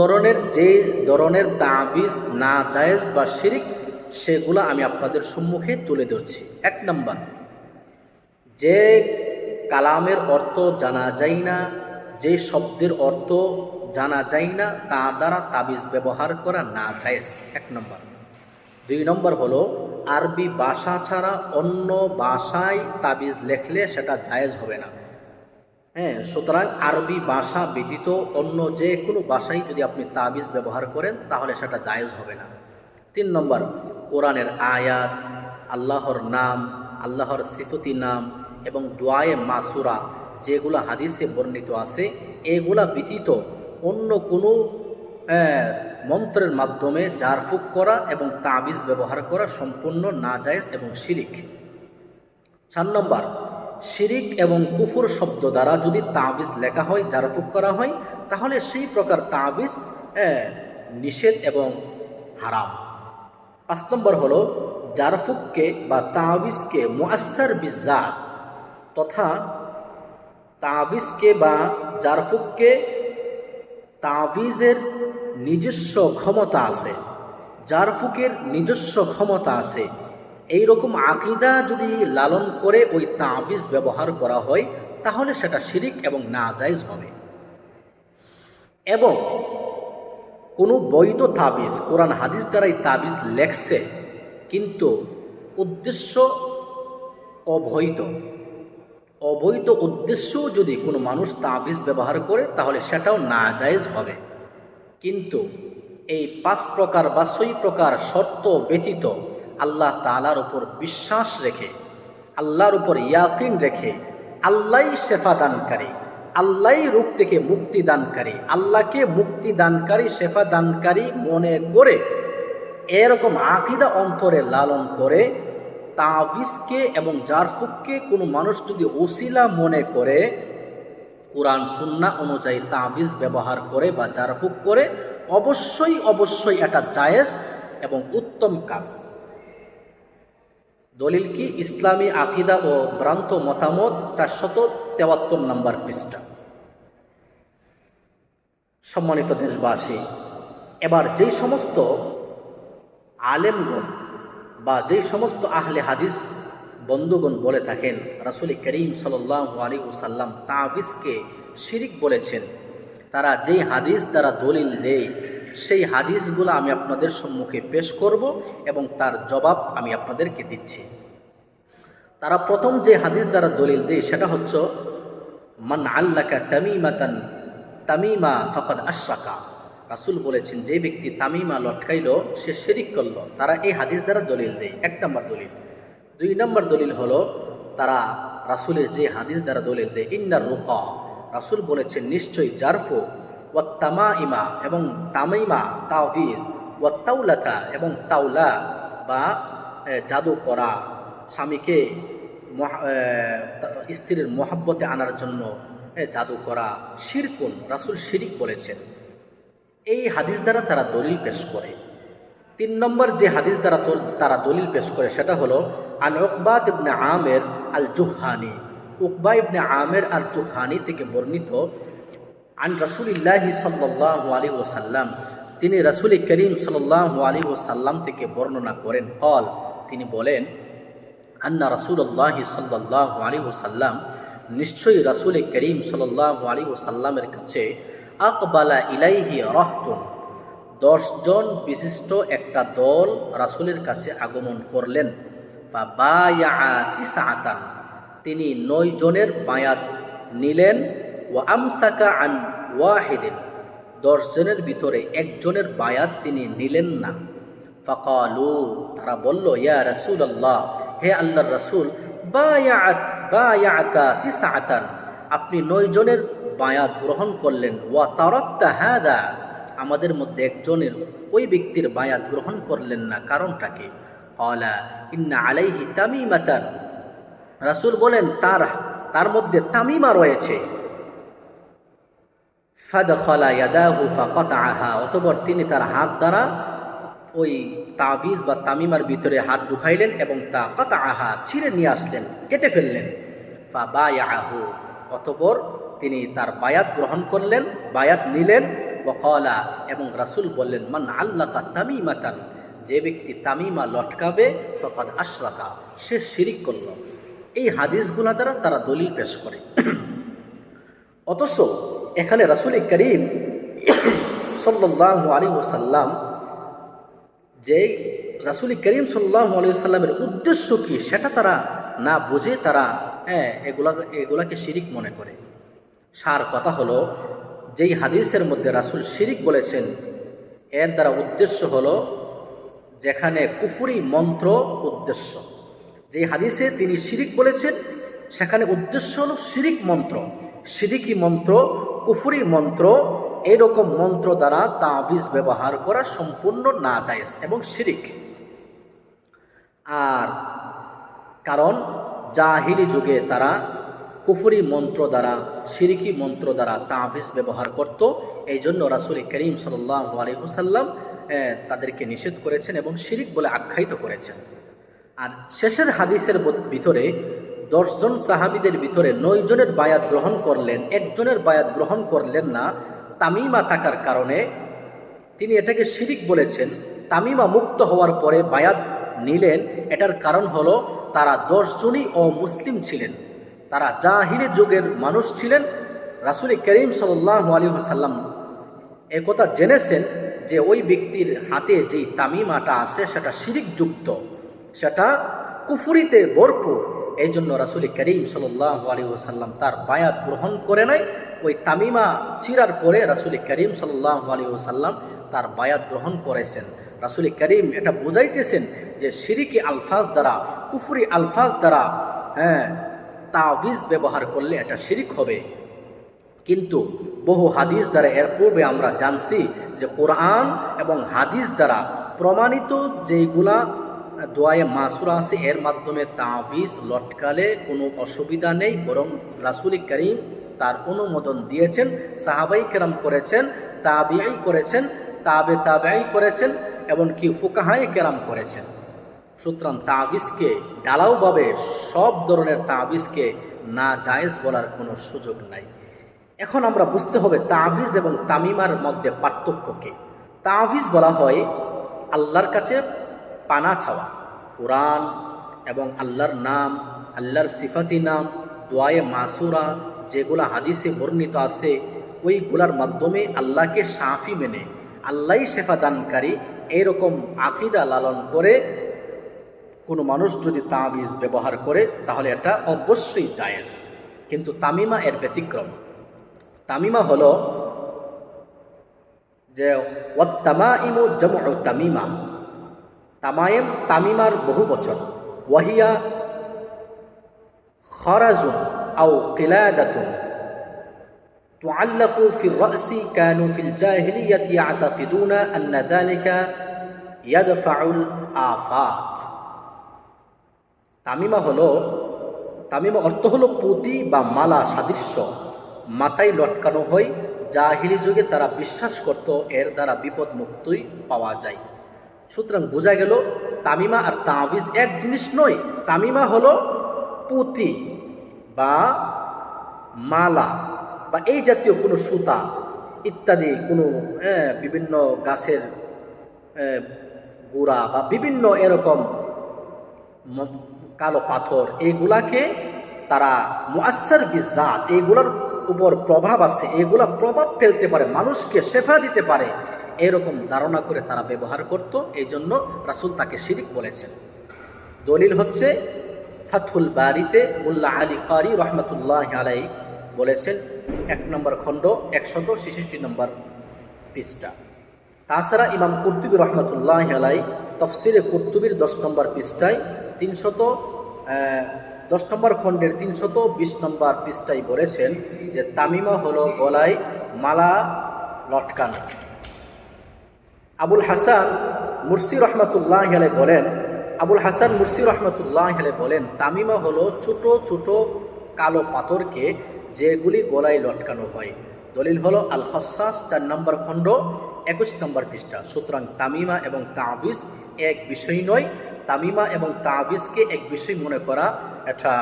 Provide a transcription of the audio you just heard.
ধরনের যে ধরনের তাবিজ, না জায়েজ বা শিরিক, সেগুলো আমি আপনাদের সম্মুখে তুলে ধরছি। এক নম্বর, যে কালামের অর্থ জানা যায় না, যে শব্দের অর্থ জানা যায় না, তা দ্বারা তাবিজ ব্যবহার করা না জায়েজ। এক নম্বর। দুই নম্বর হলো, আরবি ভাষা ছাড়া অন্য ভাষায় তাবিজ লেখলে সেটা জায়েজ হবে না। হ্যাঁ সুতরাং আরবি ভাষা ব্যতীত অন্য যে কোনো ভাষায় যদি আপনি তাবিজ ব্যবহার করেন, তাহলে সেটা জায়েজ হবে না। তিন নম্বর, কোরআনের আয়াত, আল্লাহর নাম, আল্লাহর সিফতি নাম এবং দোয়ায়ে মাসুরা, যেগুলো হাদিসে বর্ণিত আছে, এগুলা ব্যতীত অন্য কোনো মন্ত্রের মাধ্যমে জারফুক করা এবং তাবিজ ব্যবহার করা সম্পূর্ণ নাজায়েজ এবং শিরিক। চার নম্বর শিরিক এবং কুফুর শব্দ দ্বারা যদি তাবিজ লেখা হয়, জারফুক করা হয়, তাহলে সেই প্রকার তাবিজ নিষেধ এবং হারাম। পাঁচ নম্বর হলো, জারফুককে বা তাবিজকে মুআসার বিজাত তথা তাবিজকে বা জারফুককে তাবিজের নিজস্ব ক্ষমতা আছে, জারফুকের নিজস্ব ক্ষমতা আছে। এই রকম আকিদা যদি লালন করে ওই তাবিজ ব্যবহার করা হয়, তাহলে সেটা শিরিক এবং নাজাইজ হবে। এবং কোনো বৈধ তাবিজ, কোরআন হাদিস দ্বারাই তাবিজ লেখছে, কিন্তু উদ্দেশ্য অবৈধ। অবৈধ উদ্দেশ্যও যদি কোনো মানুষ তাবিজ ব্যবহার করে, তাহলে সেটাও নাজায়েজ হবে। কিন্তু এই পাঁচ প্রকার বা ছয় প্রকার শর্ত ব্যতীত আল্লাহ তালার উপর বিশ্বাস রেখে, আল্লাহর উপর ইয়াকিন রেখে আল্লাহ শেফা দানকারী আল্লাহ রূপ থেকে মুক্তি দানকারী, আল্লাহকে মুক্তি দানকারী, শেফা দানকারী মনে করে, এরকম আকিদা অন্তরে লালন করে, তাবিজকে এবং জারফুককে কোনো মানুষ যদি ওসিলা মনে করে, কোরআন সুন্না অনুযায়ী তাবিজ ব্যবহার করে বা জারফুক করে, অবশ্যই অবশ্যই এটা জায়েজ এবং উত্তম কাজ। দলিল কি? ইসলামী আকিদা ও ভ্রান্ত মতামত চারশত তেয়াত্তর নম্বর পৃষ্ঠা। সম্মানিত দেশবাসী, এবার যেই সমস্ত আলেমগণ বা যেই সমস্ত আহলে হাদিস বন্ধুগণ বলে থাকেন, রাসুল করিম সাল্লাহ আলী সাল্লাম তাবিজকে শিরিক বলেছেন, তারা যেই হাদিস দ্বারা দলিল দেয় সেই হাদিসগুলো আমি আপনাদের সম্মুখে পেশ করব এবং তার জবাব আমি আপনাদেরকে দিচ্ছি। তারা প্রথম যে হাদিস দ্বারা দলিল দেয় সেটা হচ্ছে, মান আল্লাকা তামিমাতান, তামিমা ফকদ আশরাকা। রাসুল বলেছেন, যে ব্যক্তি তামিমা লটকাইল, সে শিরিক করল। তারা এই হাদিস দ্বারা দলিল দেয়, এক নম্বর দলিল। দুই নম্বর দলিল হলো, তারা রাসুলের যে হাদিস দ্বারা দলিল দেয়, ইন্নার রুকা। রাসুল বলেছেন, নিশ্চয়ই জারফু ও ইমা এবং তামিমা তাওভিজ ও এবং তাওলা বা জাদু করা স্বামীকে স্ত্রীর মহাব্বতে আনার জন্য জাদু করা শিরকুন, রাসুল শিরিক বলেছেন। এই হাদিস দ্বারা তারা দলিল পেশ করে। তিন নম্বর যে হাদিস দ্বারা তারা দলিল পেশ করে সেটা হলো, আন উকবাত ইবনে আমের আল জুহানি উকবা ইবনে আমের আল জুহানি থেকে বর্ণিত আন রাসুলিল্লাহ সাল্লাহ আলী ওসাল্লাম তিনি রাসুল করিম সাল্লাহ আলী ওসাল্লাম থেকে বর্ণনা করেন। কল তিনি বলেন, আন্না রাসুল্লাহ সাল্লাহ আলী ওসাল্লাম নিশ্চয়ই রাসুল করিম সাল্লাহ আলী ওসাল্লামের কাছে আকবালা ইলাইহি রহতুন দশজন বিশিষ্ট একটা দল রাসুলের কাছে আগমন করলেন। বা তিনি নয় জনের বায়াত নিলেন। ও আন ওয়াহিদিন। দশজনের ভিতরে একজনের বায়াত তিনি নিলেন না। ফকালু, তারা বলল, ইয়া রসুল আল্লাহ হে আল্লাহর রসুল আপনি নয়জনের বায়াত গ্রহণ করলেন। ওয়া তারাত্তা হাদা। আমাদের মধ্যে একজনের ওই ব্যক্তির বায়াত গ্রহণ করলেন না। কারণটাকে কলা ইন্না আলাইহি তামিমাতান। রাসূল বলেন, তার তার মধ্যে তামিমা রয়েছে। ইয়াদাহু ফাকাতাহা অতঃপর তিনি তার হাত দ্বারা ওই তাবিজ বা তামিমার ভিতরে হাত ঢুকাইলেন এবং তা কত আহা ছিঁড়ে নিয়ে আসলেন, কেটে ফেললেন। ফা অতঃপর তিনি তার বায়াত গ্রহণ করলেন, বায়াত নিলেন ওকলা এবং রাসুল বললেন, মান আল্লাকা তামিমাতান, যে ব্যক্তি তামিমা লটকাবে তখন আশরাকা, সে শিরিক করল। এই হাদিসগুলা দ্বারা তারা দলিল পেশ করে। অথচ এখানে রাসুল করিম সাল্লাহ আলী ওসাল্লাম যে রাসুল করিম সাল্লাহ আলী সাল্লামের উদ্দেশ্য কি সেটা তারা না বুঝে তারা হ্যাঁ এগুলা, এগুলাকে শিরিক মনে করে। সার কথা হলো, যেই হাদিসের মধ্যে রাসুল শিরিক বলেছেন, এর দ্বারা উদ্দেশ্য হলো যেখানে কুফুরি মন্ত্র উদ্দেশ্য। যেই হাদিসে তিনি শিরিক বলেছেন, সেখানে উদ্দেশ্য হলো শিরিক মন্ত্র। শিরিকি মন্ত্র কুফুরি মন্ত্র, এরকম মন্ত্র দ্বারা তাবিজ ব্যবহার করা সম্পূর্ণ না যায় এবং শিরিক। আর কারণ, জাহিলি যুগে তারা কুফুরি মন্ত্র দ্বারা সিরিকি মন্ত্র দ্বারা তাবিজ ব্যবহার করত। এই জন্য রাসুল করিম সাল্লাহ আলহিহুসাল্লাম তাদেরকে নিষেধ করেছেন এবং শিরিক বলে আখ্যায়িত করেছেন। আর শেষের হাদিসের ভিতরে দশজন সাহাবিদের ভিতরে নয় জনের বায়াত গ্রহণ করলেন, একজনের বায়াত গ্রহণ করলেন না, তামিমা থাকার কারণে। তিনি এটাকে শিরিক বলেছেন। তামিমা মুক্ত হওয়ার পরে বায়াত নিলেন। এটার কারণ হলো তারা দশজনই অমুসলিম ছিলেন। তারা জাহিরে যুগের মানুষ ছিলেন। রাসুল করিম সাল্লাহ আলী সাল্লাম একথা জেনেছেন যে ওই ব্যক্তির হাতে যেই তামিমাটা আছে, সেটা শিরিকযুক্ত সেটা কুফুরিতে ভরপুর। এই জন্য রাসুল করিম সাল্লাহ আলী সাল্লাম তার বায়াত গ্রহণ করে নাই। ওই তামিমা চিরার পরে রাসুল করিম সাল্লাহ আলী সাল্লাম তার বায়াত গ্রহণ করেছেন রাসুল করিম এটা বুঝাইতেছেন যে সিরিকি আলফাজ দ্বারা, কুফুরি আলফাজ দ্বারা হ্যাঁ তাবিজ ব্যবহার করলে এটা শিরিক হবে। কিন্তু বহু হাদিস দ্বারা এর পূর্বে আমরা জানছি যে কোরআন এবং হাদিস দ্বারা প্রমাণিত যেগুলা দোয়ায়ে মাসুরা আছে, এর মাধ্যমে তাবিজ লটকালে কোনো অসুবিধা নেই, বরং রাসুল করিম তার অনুমোদন দিয়েছেন, সাহাবাই কেরাম করেছেন তাবিআই করেছেন, তাবে তাবেআই করেছেন এবং কি ফুকাহাই কেরাম করেছেন। সুতরাং তাবিজকে ডালাওভাবে সব ধরনের তাবিজকে না জায়েজ বলার কোনো সুযোগ নাই। এখন আমরা বুঝতে হবে তাবিজ এবং তামিমার মধ্যে পার্থক্যকে তাবিজ বলা হয় আল্লাহর কাছে পানা ছাওয়া। কোরআন এবং আল্লাহর নাম, আল্লাহর সিফাতি নাম, দোয়ায়ে মাসুরা যেগুলা হাদিসে বর্ণিত আছে, ওইগুলার মাধ্যমে আল্লাহকে সাফি মেনে, আল্লাহই শেফা দানকারী এইরকম আকিদা লালন করে কোনো মানুষ যদি তাবিজ ব্যবহার করে, তাহলে এটা অবশ্যই জায়েজ। কিন্তু তামিমা এর ব্যতিক্রম। তামিমা হলো যে ওয়াত্তামা ইমু জম তামিমা। তামায়েম তামিমার বহু বচন ওয়াহিয়া খরাজুন আও কিলাদাতুন تعلق في الرأس كانوا في الجاهلية يعتقدون أن ذلك يدفع الآفات তামিমা হলো তামিমা অর্থ হলো পুঁতি বা মালা সাদৃশ্য মাথায় লটকানো হয় জাহিলি যুগে তারা বিশ্বাস করত এর দ্বারা বিপদ মুক্তই পাওয়া যায় সুতরাং বোঝা গেল, তামিমা আর তাবিজ এক জিনিস নয়। তামিমা হলো পুঁতি বা মালা বা এই জাতীয় কোনো সুতা, ইত্যাদি কোনো বিভিন্ন গাছের গুড়া বা বিভিন্ন এরকম কালো পাথর এইগুলাকে তারা মুআসার বিজাত এইগুলোর উপর প্রভাব আছে, এগুলা প্রভাব ফেলতে পারে, মানুষকে শেফা দিতে পারে। এরকম ধারণা করে তারা ব্যবহার করত এই জন্য রাসুল তাকে শিরিক বলেছেন। দলিল হচ্ছে ফাথুল বাড়িতে মুল্লা আলী কারি রহমতুল্লাহ আলাই বলেছেন, এক নম্বর খণ্ড, একশত ছেষট্টি নম্বর পৃষ্ঠা। তাছাড়া ইমাম কুর্তুবী রহমতুল্লাহ আলাই তফসিরে কুর্তুবির দশ নম্বর পৃষ্ঠায় তিনশত দশ নম্বর খণ্ডের তিনশত বিশ নম্বর পৃষ্ঠায় বলেছেন যে, তামিমা হলো গলায় মালা লটকানো। আবুল হাসান মুর্সি রহমতুল্লাহ হেলে বলেন, আবুল হাসান মুর্সি রহমতুল্লাহ হেলে বলেন, তামিমা হলো ছোট ছোট কালো পাথরকে যেগুলি গলায় লটকানো হয়। দলিল হলো আল খসাস চার নম্বর খণ্ড, একুশ নম্বর পৃষ্ঠা। সুতরাং তামিমা এবং তাবিজ এক বিষয় নয়, তামিমা এবং তাবিজকে এক বিষয় মনে করা এটা